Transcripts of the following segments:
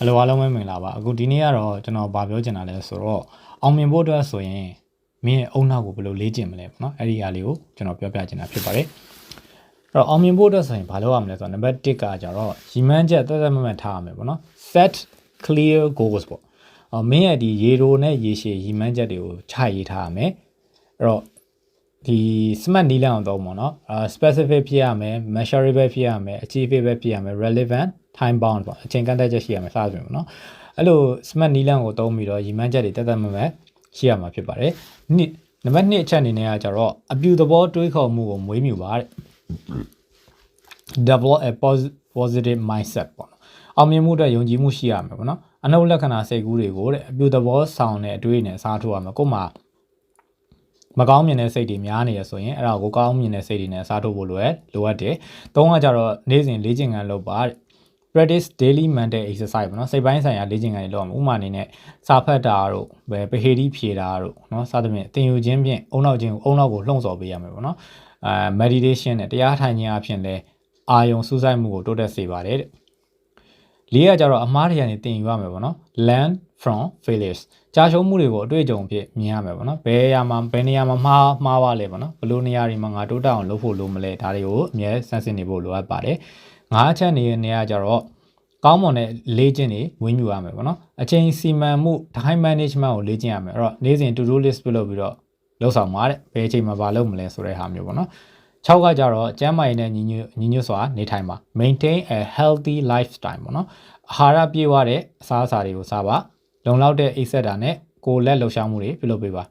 အလိုအားလုံးပဲမင်္ဂလာပါအခုဒီနေ့ကတော့ကျွန်တော်ဗာပြောချင်တာလဲဆိုတော့အောင်မြင်ဖို့အတွက်ဆိုရင်မင်းရဲ့အုံနောက်ကိုဘယ်လိုလေ့ကျင့်မလဲပေါ့နော်အဲ့ဒီအရာလေးကိုကျွန်တော်ပြောပြချင်တာဖြစ်ပါတယ်အဲ့တော့အောင်မြင်ဖို့အတွက်ဆိုရင်ဘာလုပ်ရမလဲဆိုတော့နံပါတ်1ကကြတော့ရီမန်းချက်သက်သက်မမတ်ထားရမယ်ပေါ့နော် set clear goals ပေါ့အော်မင်းရဲ့ဒီရေရိုနဲ့ရေရှည်ရီမန်းချက်တွေကိုခြရေးထားရမယ်အဲ့တော့ ဒီ smart နီးလမ်းအောင်တော့ပေါ့နော်အာ specific ဖြစ်ရမယ် measurable ဖြစ်ရမယ် achievable ဖြစ်ရမယ် relevant time bound ပေါ့အချိန်ကန့်သက်ချက်ရှိရမယ်စသဖြင့်ပေါ့နော်အဲ့လို smart နီးလမ်းကိုသုံးပြီးတော့ရည်မှန်းချက်တွေတက်တက်မမတ်ရှိရမှာဖြစ်ပါတယ်နှစ်နံပါတ်2အချက်အနေနဲ့ကကြတော့အပြူသဘောတွေးခေါ်မှုကိုမွေးမြူပါတဲ့ develop a posi- positive mindset ပေါ့နော်အောင်မြင်မှုအတွက်ယုံကြည်မှုရှိရမယ်ပေါ့နော်အနုလက္ခဏာစိတ်ကူးတွေကိုတဲ့အပြူသဘောဆောင်တဲ့အတွေ့အကြုံနဲ့စားထိုးရမယ်ကို့မှာ မကောင်းမြင်တဲ့စိတ်တွေများနေရဆိုရင်အဲ့ဒါကိုကောင်းမြင်တဲ့စိတ်တွေနဲ့စားထိုးဖို့လိုရလိုအပ်တယ်။သုံးကကြတော့နေ့စဉ်လေ့ကျင့်ခန်းလုပ်ပါတဲ့ practice daily mental exercise ပေါ့နော်စိတ်ပိုင်းဆိုင်ရာလေ့ကျင့်ခန်းတွေလုပ်ရမယ်ဥပမာအနေနဲ့စာဖတ်တာတို့ပဲပဟေဒီဖြေတာတို့နော်စသဖြင့်သင်ယူခြင်းဖြင့်အုံနောက်ခြင်းကိုအုံနောက်ကိုလှုံ့ဆော်ပေးရမယ်ပေါ့နော်အဲ meditation နဲ့တရားထိုင်ခြင်းအဖြစ်လဲအာယုံစူးစိုက်မှုကိုတိုးတက်စေပါတယ်တဲ့ လေးကကြတော့အမားတွေကနေသင်ယူရမယ်ပေါ့နော် learn from failures ကြာရှုံးမှုတွေကိုအတွေ့အကြုံဖြစ်မြင်ရမယ်ပေါ့နော်ဘယ်နေရာမှာဘယ်နေရာမှာမှားမှားပါလဲပေါ့နော်ဘယ်လိုနေရာတွေမှာငါတိုးတက်အောင်လုပ်ဖို့လိုမလဲဒါတွေကိုအမြဲစမ်းစစ်နေဖို့လိုအပ်ပါတယ်ငါးချက်နေနေရကြတော့ကောင်းမွန်တဲ့လေ့ကျင့်တွေဝင်းမြူရမယ်ပေါ့နော်အချိန်စီမံမှု time management ကိုလေ့ကျင့်ရမယ်အဲ့တော့နေ့စဉ် to do list ပြုလုပ်ပြီးတော့လုပ်ဆောင်ပါတဲ့ဘယ်အချိန်မှာဘာလုပ်မလဲဆိုတဲ့ဟာမျိုးပေါ့နော် 6ကကြတော့ကျန်းမာရေးနဲ့ညီညွတ်ညီညွတ်စွာနေထိုင်ပါ maintain a healthy lifestyle ပေါ့နော်အာဟာရပြည့်ဝတဲ့အစားအစာတွေကိုစားပါလုံလောက်တဲ့အိပ်စက်တာနဲ့ကိုယ်လက်လှူရှားမှုတွေပြုလုပ်ပေးပါ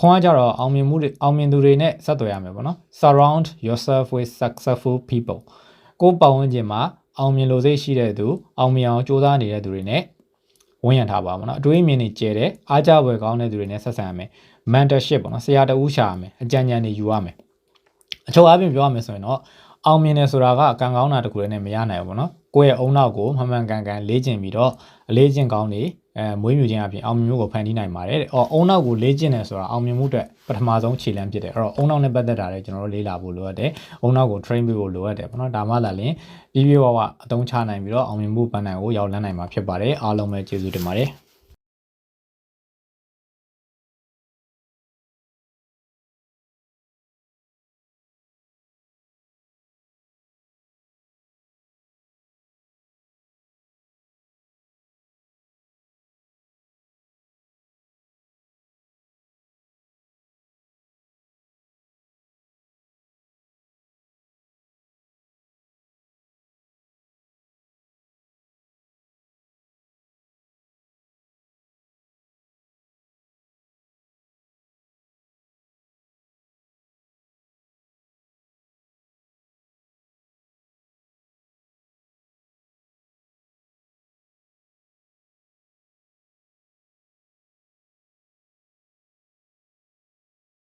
ခွန်ကကြတော့အောင်မြင်မှုတွေအောင်မြင်သူတွေနဲ့ဆက်သွယ်ရမယ်ပေါ့နော် surround yourself with successful people ကိုယ်ပတ်ဝန်းကျင်မှာအောင်မြင်လို့စိတ်ရှိတဲ့သူအောင်မြင်အောင်ကြိုးစားနေတဲ့သူတွေနဲ့ဝန်ရံထားပါပေါ့နော်အတွေးအမြင်တွေကျဲတဲ့အားကြပွဲကောင်းတဲ့သူတွေနဲ့ဆက်ဆံရမယ် mentorship ပေါ့နော်ဆရာတဦးရှာရမယ်အကြံဉာဏ်တွေယူရမယ် အချုပ်အပြင်ပြောရမယ်ဆိုရင်တော့အောင်မြင်တယ်ဆိုတာကအကံကောင်းတာတခုလည်းနဲ့မရနိုင်ဘူးပေါ့နော်ကိုယ့်ရဲ့အုံနောက်ကိုမှန်မှန်ကန်ကန်လေ့ကျင့်ပြီးတော့အလေးကျင့်ကောင်းနေအဲမွေးမြူခြင်းအပြင်အောင်မြင်မှုကိုဖန်တီးနိုင်ပါတယ်တဲ့။အော်အုံနောက်ကိုလေ့ကျင့်တယ်ဆိုတာအောင်မြင်မှုအတွက်ပထမဆုံးခြေလှမ်းဖြစ်တယ်။အဲ့တော့အုံနောက်နဲ့ပတ်သက်တာလည်းကျွန်တော်တို့လေ့လာဖို့လိုအပ်တယ်။အုံနောက်ကို train ပေးဖို့လိုအပ်တယ်ပေါ့နော်။ဒါမှသာလျှင်ပြီးပြီးဝဝအသုံးချနိုင်ပြီးတော့အောင်မြင်မှုပန်းနိုင်ကိုရောက်လန်းနိုင်မှာဖြစ်ပါတယ်။အားလုံးပဲကျေးဇူးတင်ပါတယ်။